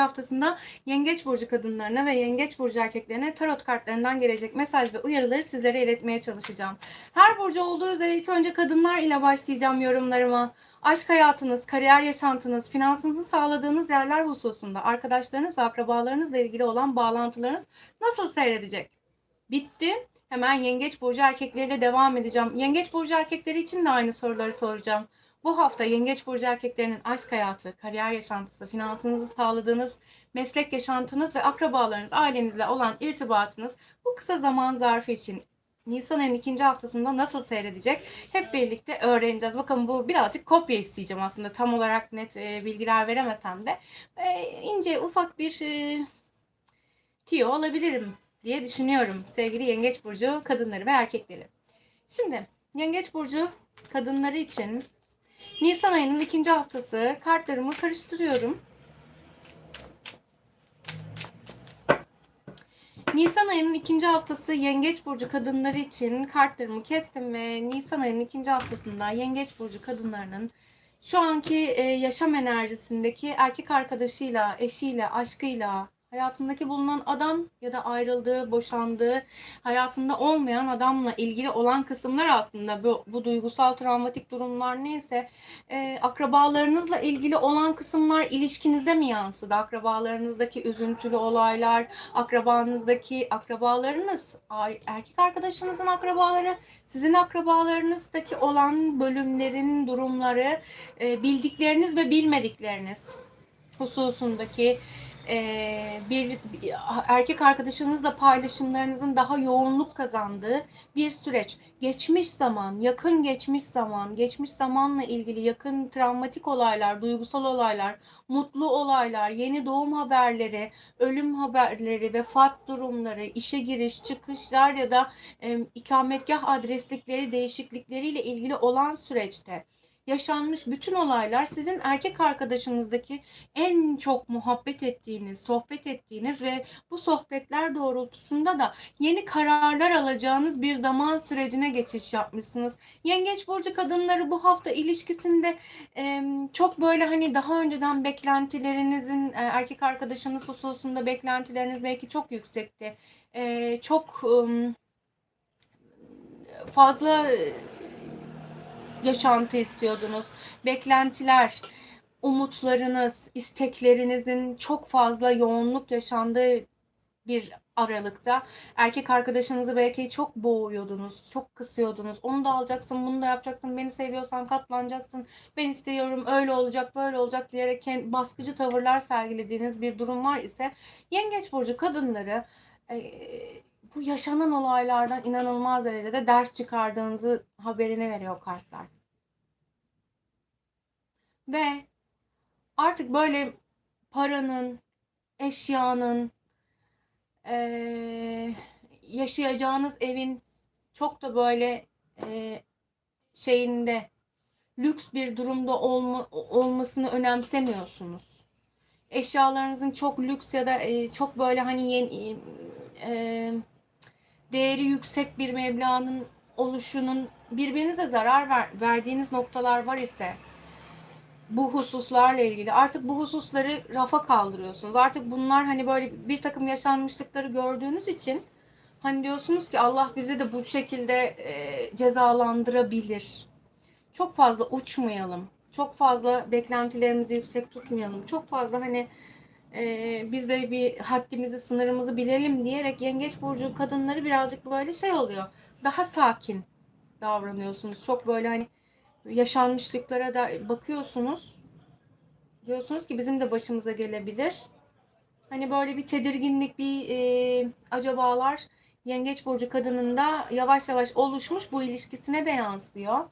haftasında Yengeç burcu kadınlarına ve Yengeç burcu erkeklerine tarot kartlarından gelecek mesaj ve uyarıları sizlere iletmeye çalışacağım. Her burcu olduğu üzere ilk önce kadınlar ile başlayacağım yorumlarıma. Aşk hayatınız, kariyer yaşantınız, finansınızı sağladığınız yerler hususunda arkadaşlarınız ve akrabalarınızla ilgili olan bağlantılarınız nasıl seyredecek? Bitti. Hemen Yengeç burcu erkekleriyle devam edeceğim. Yengeç burcu erkekleri için de aynı soruları soracağım. Bu hafta Yengeç Burcu erkeklerinin aşk hayatı, kariyer yaşantısı, finansınızı sağladığınız meslek yaşantınız ve akrabalarınız, ailenizle olan irtibatınız bu kısa zaman zarfı için Nisan ayının ikinci haftasında nasıl seyredecek hep birlikte öğreneceğiz. Bakın bu birazcık kopya isteyeceğim aslında tam olarak net e, bilgiler veremesem de e, ince ufak bir e, tiyo alabilirim diye düşünüyorum sevgili Yengeç Burcu kadınları ve erkekleri. Şimdi Yengeç Burcu kadınları için Nisan ayının ikinci haftası kartlarımı karıştırıyorum. Nisan ayının ikinci haftası Yengeç Burcu kadınları için kartlarımı kestim ve Nisan ayının ikinci haftasında Yengeç Burcu kadınlarının şu anki e, yaşam enerjisindeki erkek arkadaşıyla, eşiyle, aşkıyla, hayatındaki bulunan adam ya da ayrıldığı, boşandığı, hayatında olmayan adamla ilgili olan kısımlar aslında bu, bu duygusal travmatik durumlar neyse e, akrabalarınızla ilgili olan kısımlar ilişkinize mi yansıdı? Akrabalarınızdaki üzüntülü olaylar, akrabanızdaki akrabalarınız, erkek arkadaşınızın akrabaları, sizin akrabalarınızdaki olan bölümlerin durumları, e, bildikleriniz ve bilmedikleriniz hususundaki e, bir, erkek arkadaşınızla paylaşımlarınızın daha yoğunluk kazandığı bir süreç. Geçmiş zaman, yakın geçmiş zaman, geçmiş zamanla ilgili yakın travmatik olaylar, duygusal olaylar, mutlu olaylar, yeni doğum haberleri, ölüm haberleri, vefat durumları, işe giriş, çıkışlar ya da e, ikametgah adreslikleri değişiklikleriyle ilgili olan süreçte yaşanmış bütün olaylar sizin erkek arkadaşınızdaki en çok muhabbet ettiğiniz, sohbet ettiğiniz ve bu sohbetler doğrultusunda da yeni kararlar alacağınız bir zaman sürecine geçiş yapmışsınız. Yengeç burcu kadınları bu hafta ilişkisinde e, çok böyle hani daha önceden beklentilerinizin e, erkek arkadaşınız hususunda beklentileriniz belki çok yüksekti. E, çok e, fazla yaşantı istiyordunuz. Beklentiler, umutlarınız, isteklerinizin çok fazla yoğunluk yaşandığı bir aralıkta erkek arkadaşınızı belki çok boğuyordunuz, çok kısıyordunuz. Onu da alacaksın, bunu da yapacaksın, beni seviyorsan katlanacaksın, ben istiyorum, öyle olacak, böyle olacak diyerek baskıcı tavırlar sergilediğiniz bir durum var ise Yengeç Burcu kadınları e, bu yaşanan olaylardan inanılmaz derecede ders çıkardığınızı haberini veriyor kartlar. Ve artık böyle paranın, eşyanın, eee, yaşayacağınız evin çok da böyle eee, şeyinde lüks bir durumda olma, olmasını önemsemiyorsunuz. Eşyalarınızın çok lüks ya da eee, çok böyle hani yeni eee, değeri yüksek bir meblağın oluşunun birbirinize zarar ver, verdiğiniz noktalar var ise bu hususlarla ilgili artık bu hususları rafa kaldırıyorsunuz. Artık bunlar hani böyle bir takım yaşanmışlıkları gördüğünüz için hani diyorsunuz ki Allah bizi de bu şekilde e, cezalandırabilir. Çok fazla uçmayalım. Çok fazla beklentilerimizi yüksek tutmayalım. Çok fazla hani e, biz de bir haddimizi, sınırımızı bilelim diyerek yengeç burcu kadınları birazcık böyle şey oluyor. Daha sakin davranıyorsunuz. Çok böyle hani yaşanmışlıklara da bakıyorsunuz. Diyorsunuz ki bizim de başımıza gelebilir. Hani böyle bir tedirginlik, bir e, acabalar yengeç burcu kadının da yavaş yavaş oluşmuş bu ilişkisine de yansıyor.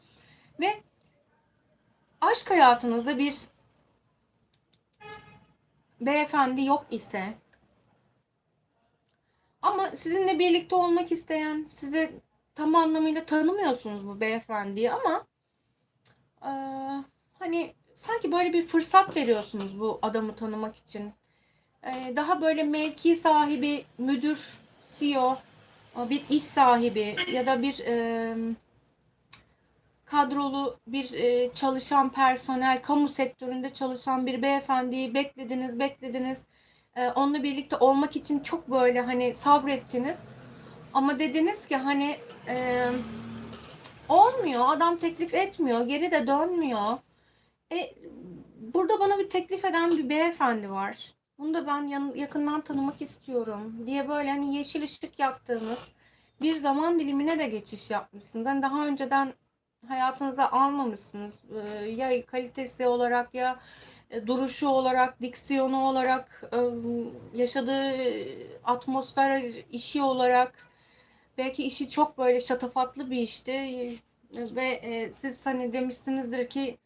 Ve aşk hayatınızda bir beyefendi yok ise ama sizinle birlikte olmak isteyen, size tam anlamıyla tanımıyorsunuz bu beyefendiyi ama ee, hani sanki böyle bir fırsat veriyorsunuz bu adamı tanımak için. Ee, daha böyle mevki sahibi, müdür, CEO, bir iş sahibi ya da bir e, kadrolu bir e, çalışan personel, kamu sektöründe çalışan bir beyefendiyi beklediniz, beklediniz. E, onunla birlikte olmak için çok böyle hani sabrettiniz. Ama dediniz ki hani e, olmuyor, adam teklif etmiyor, geri de dönmüyor. E, burada bana bir teklif eden bir beyefendi var. Bunu da ben yan- yakından tanımak istiyorum diye böyle hani yeşil ışık yaktığınız bir zaman dilimine de geçiş yapmışsınız. Hani daha önceden hayatınıza almamışsınız. Ee, ya kalitesi olarak ya e, duruşu olarak, diksiyonu olarak, e, yaşadığı atmosfer, işi olarak belki işi çok böyle şatafatlı bir işti ve e, siz hani demişsinizdir ki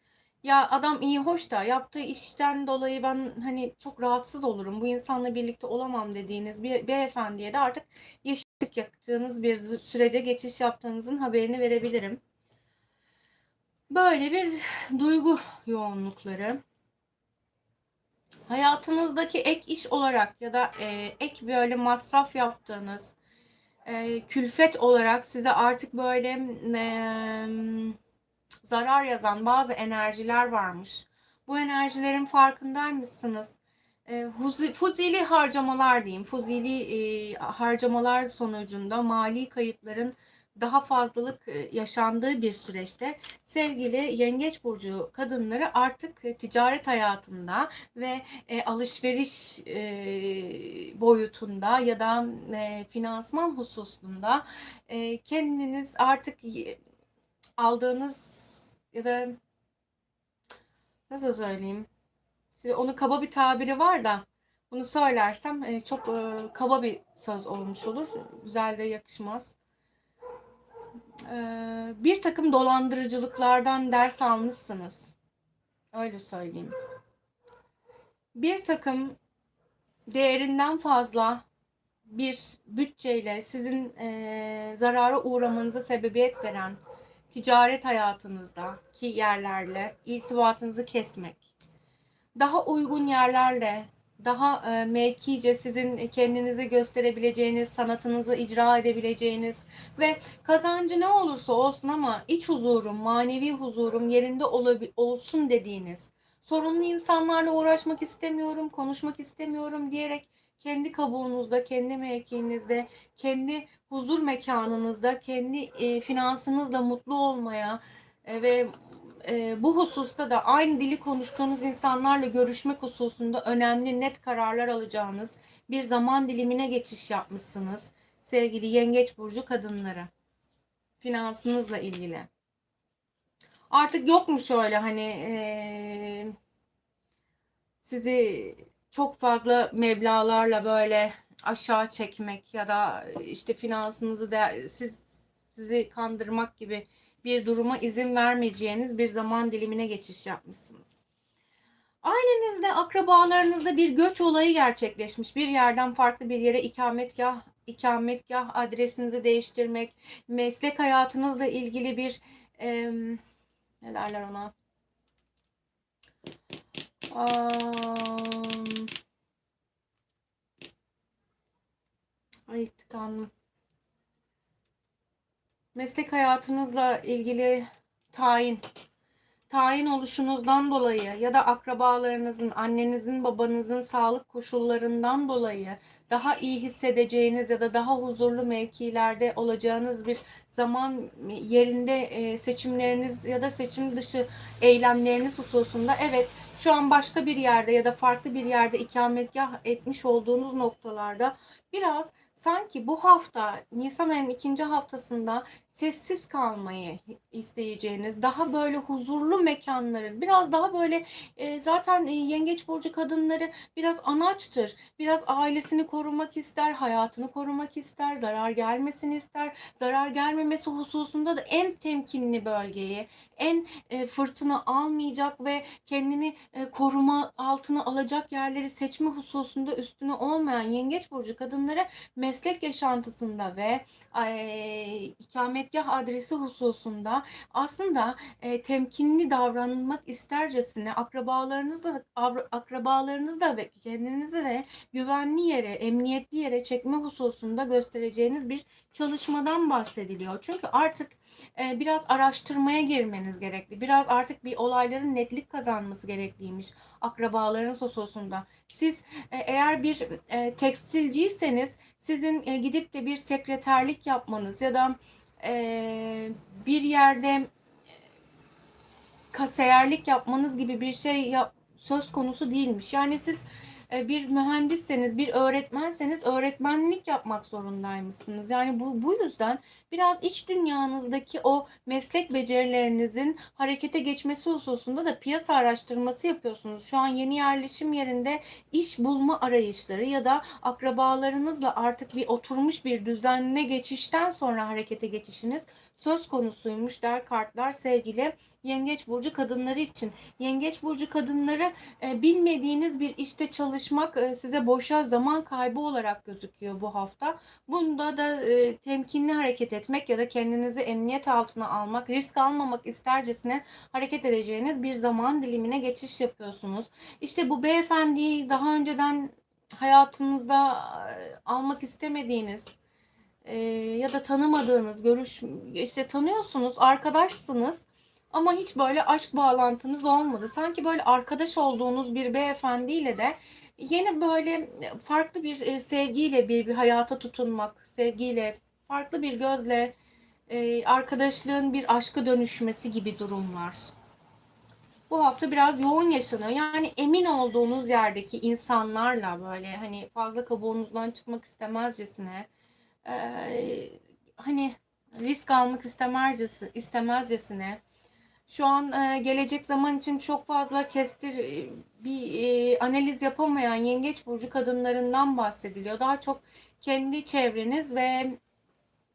ya adam iyi hoş da yaptığı işten dolayı ben hani çok rahatsız olurum. Bu insanla birlikte olamam dediğiniz bir beyefendiye de artık yeşil ışık yaktığınız bir sürece geçiş yaptığınızın haberini verebilirim. Böyle bir duygu yoğunlukları. Hayatınızdaki ek iş olarak ya da e, ek böyle masraf yaptığınız e, külfet olarak size artık böyle e, zarar yazan bazı enerjiler varmış. Bu enerjilerin farkındaymışsınız. E, fuzili harcamalar diyeyim. Fuzili e, harcamalar sonucunda mali kayıpların daha fazlalık e, yaşandığı bir süreçte sevgili Yengeç burcu kadınları artık e, ticaret hayatında ve e, alışveriş boyutunda ya da finansman hususunda kendiniz artık aldığınız ya da nasıl söyleyeyim? Şimdi onun kaba bir tabiri var da bunu söylersem çok kaba bir söz olmuş olur. Güzel de yakışmaz. E, bir takım dolandırıcılıklardan ders almışsınız. Öyle söyleyeyim. Bir takım değerinden fazla bir bütçeyle sizin e, zarara uğramanıza sebebiyet veren ticaret hayatınızdaki yerlerle irtibatınızı kesmek. Daha uygun yerlerle, daha e, mevkice sizin kendinizi gösterebileceğiniz, sanatınızı icra edebileceğiniz ve kazancı ne olursa olsun ama iç huzurum, manevi huzurum yerinde olsun dediğiniz, sorunlu insanlarla uğraşmak istemiyorum, konuşmak istemiyorum diyerek kendi kabuğunuzda, kendi mevkiinizde, kendi huzur mekanınızda, kendi e, finansınızla mutlu olmaya e, ve e, bu hususta da aynı dili konuştuğunuz insanlarla görüşmek hususunda önemli net kararlar alacağınız bir zaman dilimine geçiş yapmışsınız sevgili Yengeç burcu kadınları. Finansınızla ilgili. Artık yok mu şöyle hani e, sizi çok fazla meblalarla böyle aşağı çekmek ya da işte finansınızı da siz sizi kandırmak gibi bir duruma izin vermeyeceğiniz bir zaman dilimine geçiş yapmışsınız. Ailenizde, akrabalarınızda bir göç olayı gerçekleşmiş. Bir yerden farklı bir yere ikametgah, ikametgah adresinizi değiştirmek, meslek hayatınızla ilgili bir e, ne derler ona? Am, Ay tıkandım. Meslek hayatınızla ilgili tayin, tayin oluşunuzdan dolayı ya da akrabalarınızın, annenizin, babanızın sağlık koşullarından dolayı daha iyi hissedeceğiniz ya da daha huzurlu mevkilerde olacağınız bir zaman yerinde e, seçimleriniz ya da seçim dışı eylemleriniz hususunda evet şu an başka bir yerde ya da farklı bir yerde ikametgah etmiş olduğunuz noktalarda biraz sanki bu hafta Nisan ayının ikinci haftasında sessiz kalmayı isteyeceğiniz, daha böyle huzurlu mekanların, biraz daha böyle e, zaten e, yengeç burcu kadınları biraz anaçtır. Biraz ailesini korumak ister, hayatını korumak ister, zarar gelmesini ister. Zarar gelmemesi hususunda da en temkinli bölgeyi, en e, fırtına almayacak ve kendini e, koruma altına alacak yerleri seçme hususunda üstüne olmayan yengeç burcu kadınlara meslek yaşantısında ve e, ikametgah adresi hususunda aslında e, temkinli davranmak istercesine akrabalarınızla akrabalarınızla ve kendinizi de güvenli yere, emniyetli yere çekme hususunda göstereceğiniz bir çalışmadan bahsediliyor. Çünkü artık e, biraz araştırmaya girmeniz gerekli. Biraz artık bir olayların netlik kazanması gerekliymiş akrabalarınız hususunda. Siz e, eğer bir e, tekstilciyseniz sizin e, gidip de bir sekreterlik yapmanız ya da e, bir yerde e, kasiyerlik yapmanız gibi bir şey yap, söz konusu değilmiş. Yani siz bir mühendisseniz, bir öğretmenseniz öğretmenlik yapmak zorundaymışsınız. Yani bu, bu yüzden biraz iç dünyanızdaki o meslek becerilerinizin harekete geçmesi hususunda da piyasa araştırması yapıyorsunuz. Şu an yeni yerleşim yerinde iş bulma arayışları ya da akrabalarınızla artık bir oturmuş bir düzenine geçişten sonra harekete geçişiniz söz konusuymuş der kartlar sevgili Yengeç burcu kadınları için. Yengeç burcu kadınları e, bilmediğiniz bir işte çalışmak e, size boşa zaman kaybı olarak gözüküyor bu hafta. Bunda da e, temkinli hareket etmek ya da kendinizi emniyet altına almak, risk almamak istercesine hareket edeceğiniz bir zaman dilimine geçiş yapıyorsunuz. İşte bu beyefendiyi daha önceden hayatınızda e, almak istemediğiniz e, ya da tanımadığınız, görüş işte tanıyorsunuz, arkadaşsınız ama hiç böyle aşk bağlantınız olmadı. Sanki böyle arkadaş olduğunuz bir beyefendiyle de yeni böyle farklı bir e, sevgiyle bir, bir hayata tutunmak, sevgiyle, farklı bir gözle e, arkadaşlığın bir aşka dönüşmesi gibi durumlar. Bu hafta biraz yoğun yaşanıyor. Yani emin olduğunuz yerdeki insanlarla böyle hani fazla kabuğunuzdan çıkmak istemezcesine e, hani risk almak istemezcesine, istemezcesine şu an e, gelecek zaman için çok fazla kestir e, bir e, analiz yapamayan yengeç burcu kadınlarından bahsediliyor. Daha çok kendi çevreniz ve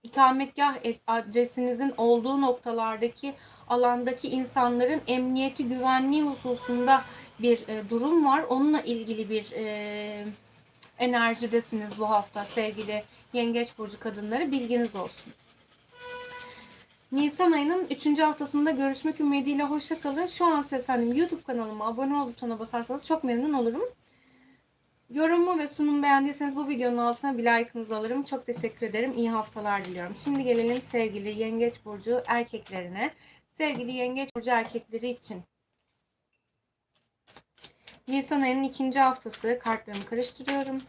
ikametgah adresinizin olduğu noktalardaki alandaki insanların emniyeti güvenliği hususunda bir e, durum var. Onunla ilgili bir e, enerjidesiniz bu hafta sevgili yengeç burcu kadınları bilginiz olsun. Nisan ayının 3. haftasında görüşmek ümidiyle hoşça kalın. Şu an seslendim. YouTube kanalıma abone ol butonuna basarsanız çok memnun olurum. Yorumu ve sunum beğendiyseniz bu videonun altına bir like'ınızı alırım. Çok teşekkür ederim. İyi haftalar diliyorum. Şimdi gelelim sevgili Yengeç Burcu erkeklerine. Sevgili Yengeç Burcu erkekleri için. Nisan ayının ikinci haftası kartlarımı karıştırıyorum.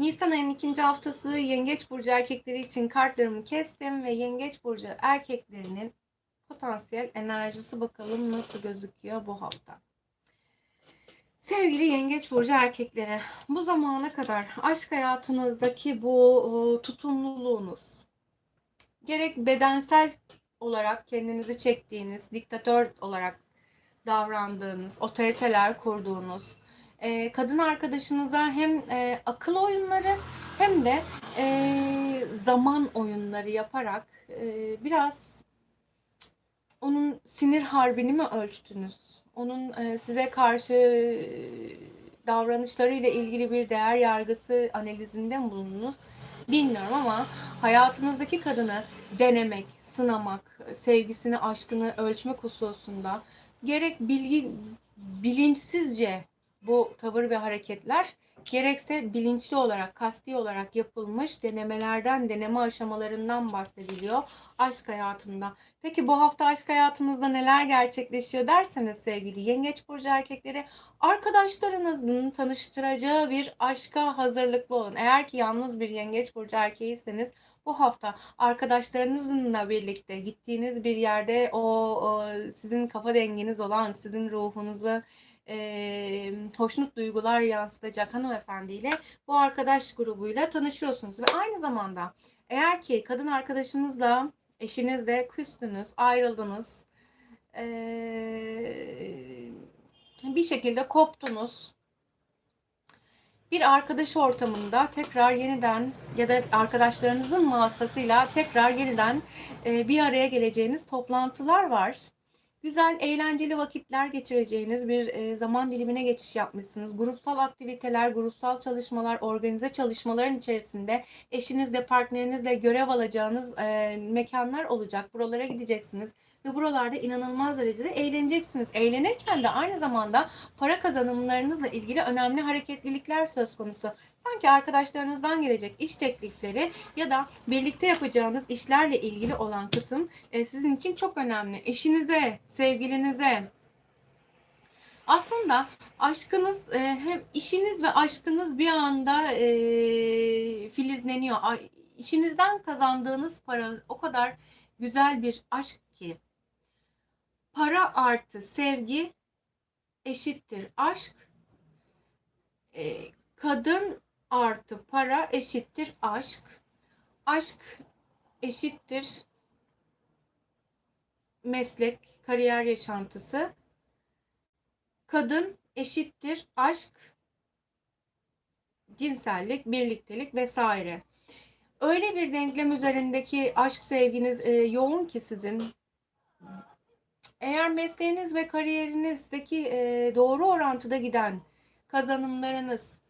Nisan ayının ikinci haftası Yengeç Burcu erkekleri için kartlarımı kestim ve Yengeç Burcu erkeklerinin potansiyel enerjisi bakalım nasıl gözüküyor bu hafta. Sevgili Yengeç Burcu erkekleri, bu zamana kadar aşk hayatınızdaki bu tutumluluğunuz, gerek bedensel olarak kendinizi çektiğiniz, diktatör olarak davrandığınız, otoriteler kurduğunuz, e, kadın arkadaşınıza hem e, akıl oyunları hem de e, zaman oyunları yaparak e, biraz onun sinir harbini mi ölçtünüz? Onun e, size karşı davranışlarıyla ilgili bir değer yargısı analizinde mi bulundunuz? Bilmiyorum ama hayatınızdaki kadını denemek, sınamak, sevgisini, aşkını ölçmek hususunda gerek bilgi bilinçsizce bu tavır ve hareketler gerekse bilinçli olarak, kasti olarak yapılmış denemelerden, deneme aşamalarından bahsediliyor aşk hayatında. Peki bu hafta aşk hayatınızda neler gerçekleşiyor derseniz sevgili yengeç burcu erkekleri arkadaşlarınızın tanıştıracağı bir aşka hazırlıklı olun. Eğer ki yalnız bir yengeç burcu erkeğiyseniz bu hafta arkadaşlarınızla birlikte gittiğiniz bir yerde o, o sizin kafa denginiz olan, sizin ruhunuzu e, hoşnut duygular yansıtacak hanımefendiyle bu arkadaş grubuyla tanışıyorsunuz. Ve aynı zamanda eğer ki kadın arkadaşınızla, eşinizle küstünüz, ayrıldınız, e, bir şekilde koptunuz, bir arkadaş ortamında tekrar yeniden ya da arkadaşlarınızın vasıtasıyla tekrar yeniden bir araya geleceğiniz toplantılar var güzel, eğlenceli vakitler geçireceğiniz bir e, zaman dilimine geçiş yapmışsınız. Grupsal aktiviteler, grupsal çalışmalar, organize çalışmaların içerisinde eşinizle, partnerinizle görev alacağınız e, mekanlar olacak. Buralara gideceksiniz. Ve buralarda inanılmaz derecede eğleneceksiniz. Eğlenirken de aynı zamanda para kazanımlarınızla ilgili önemli hareketlilikler söz konusu. Sanki arkadaşlarınızdan gelecek iş teklifleri ya da birlikte yapacağınız işlerle ilgili olan kısım e, sizin için çok önemli. Eşinize, sevgilinize, aslında aşkınız e, hem işiniz ve aşkınız bir anda e, filizleniyor. İşinizden kazandığınız para o kadar güzel bir aşk ki. Para artı sevgi eşittir aşk. E, kadın artı para eşittir aşk. Aşk eşittir meslek, kariyer yaşantısı. Kadın eşittir aşk, cinsellik, birliktelik vesaire. Öyle bir denklem üzerindeki aşk sevginiz e, yoğun ki sizin. Eğer mesleğiniz ve kariyerinizdeki e, doğru orantıda giden kazanımlarınız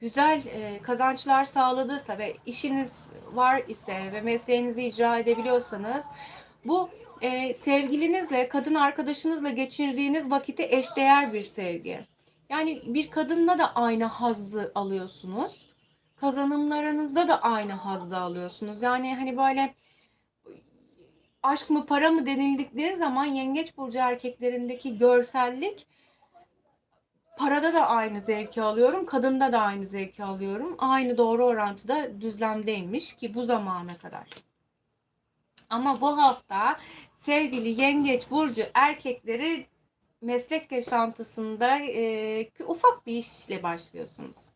güzel e, kazançlar sağladıysa ve işiniz var ise ve mesleğinizi icra edebiliyorsanız bu e, sevgilinizle, kadın arkadaşınızla geçirdiğiniz vakiti eşdeğer bir sevgi. Yani bir kadınla da aynı hazzı alıyorsunuz. Kazanımlarınızda da aynı hazzı alıyorsunuz. Yani hani böyle aşk mı para mı denildikleri zaman yengeç burcu erkeklerindeki görsellik parada da aynı zevki alıyorum, kadında da aynı zevki alıyorum. Aynı doğru orantıda düzlemdeymiş ki bu zamana kadar. Ama bu hafta sevgili yengeç burcu erkekleri meslek yaşantısında e, ufak bir işle başlıyorsunuz.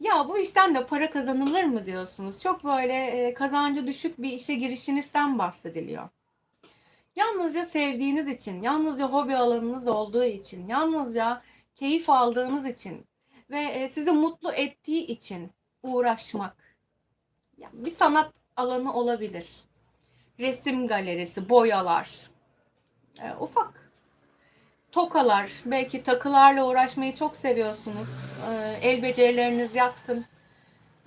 Ya bu işten de para kazanılır mı diyorsunuz? Çok böyle e, kazancı düşük bir işe girişinizden bahsediliyor. Yalnızca sevdiğiniz için, yalnızca hobi alanınız olduğu için, yalnızca keyif aldığınız için ve e, sizi mutlu ettiği için uğraşmak. Ya bir sanat alanı olabilir resim galerisi, boyalar, e, ufak tokalar, belki takılarla uğraşmayı çok seviyorsunuz. E, el becerileriniz yatkın.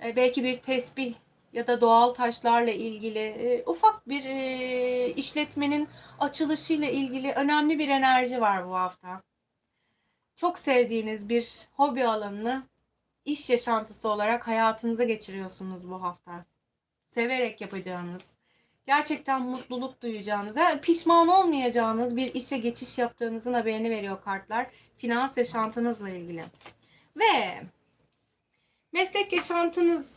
E, belki bir tesbih ya da doğal taşlarla ilgili e, ufak bir e, işletmenin açılışıyla ilgili önemli bir enerji var bu hafta. Çok sevdiğiniz bir hobi alanını iş yaşantısı olarak hayatınıza geçiriyorsunuz bu hafta. Severek yapacağınız, gerçekten mutluluk duyacağınız, pişman olmayacağınız bir işe geçiş yaptığınızın haberini veriyor kartlar. Finans yaşantınızla ilgili. Ve meslek yaşantınız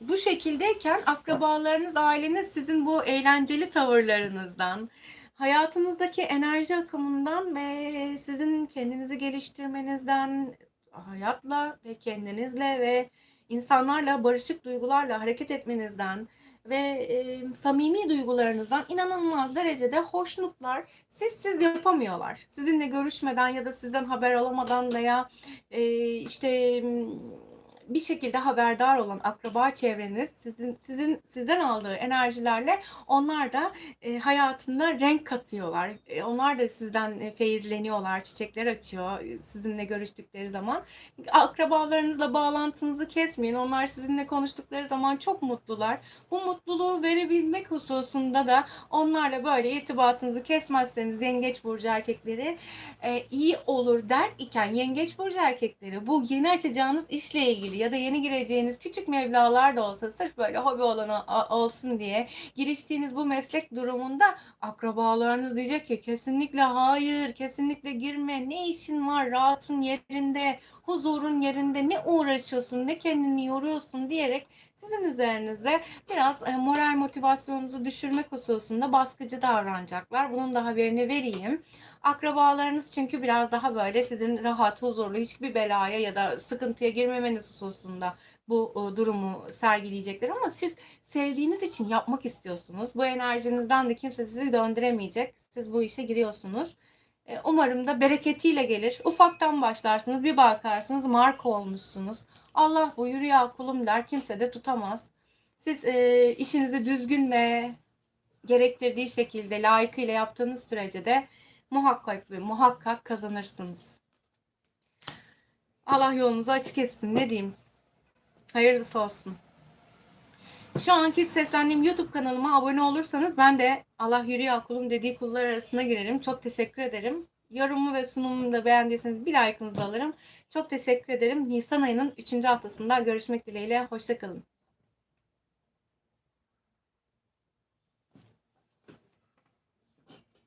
bu şekildeyken akrabalarınız, aileniz sizin bu eğlenceli tavırlarınızdan, hayatınızdaki enerji akımından ve sizin kendinizi geliştirmenizden, hayatla ve kendinizle ve insanlarla barışık duygularla hareket etmenizden, ve e, samimi duygularınızdan inanılmaz derecede hoşnutlar. Siz siz yapamıyorlar. Sizinle görüşmeden ya da sizden haber alamadan veya e, işte bir şekilde haberdar olan akraba çevreniz sizin sizin sizden aldığı enerjilerle onlar da e, hayatında renk katıyorlar. E, onlar da sizden e, feyizleniyorlar, çiçekler açıyor e, sizinle görüştükleri zaman. Akrabalarınızla bağlantınızı kesmeyin. Onlar sizinle konuştukları zaman çok mutlular. Bu mutluluğu verebilmek hususunda da onlarla böyle irtibatınızı kesmezseniz yengeç burcu erkekleri e, iyi olur der iken yengeç burcu erkekleri bu yeni açacağınız işle ilgili ya da yeni gireceğiniz küçük meblalar da olsa sırf böyle hobi olanı olsun diye giriştiğiniz bu meslek durumunda akrabalarınız diyecek ki kesinlikle hayır, kesinlikle girme. Ne işin var? Rahatın yerinde, huzurun yerinde. Ne uğraşıyorsun? Ne kendini yoruyorsun diyerek sizin üzerinize biraz e, moral motivasyonunuzu düşürmek hususunda baskıcı davranacaklar. Bunun da haberini vereyim. Akrabalarınız çünkü biraz daha böyle sizin rahat, huzurlu, hiçbir belaya ya da sıkıntıya girmemeniz hususunda bu durumu sergileyecekler ama siz sevdiğiniz için yapmak istiyorsunuz. Bu enerjinizden de kimse sizi döndüremeyecek. Siz bu işe giriyorsunuz. E, umarım da bereketiyle gelir. Ufaktan başlarsınız, bir bakarsınız marka olmuşsunuz. Allah buyur ya kulum der, kimse de tutamaz. Siz e, işinizi düzgün ve gerektirdiği şekilde layıkıyla yaptığınız sürece de muhakkak ve muhakkak kazanırsınız. Allah yolunuzu açık etsin. Ne diyeyim? Hayırlısı olsun. Şu anki seslendiğim YouTube kanalıma abone olursanız ben de Allah yürüyor kulum dediği kullar arasına girerim. Çok teşekkür ederim. Yorumu ve sunumumu da beğendiyseniz bir like'ınızı alırım. Çok teşekkür ederim. Nisan ayının 3. haftasında görüşmek dileğiyle. Hoşçakalın.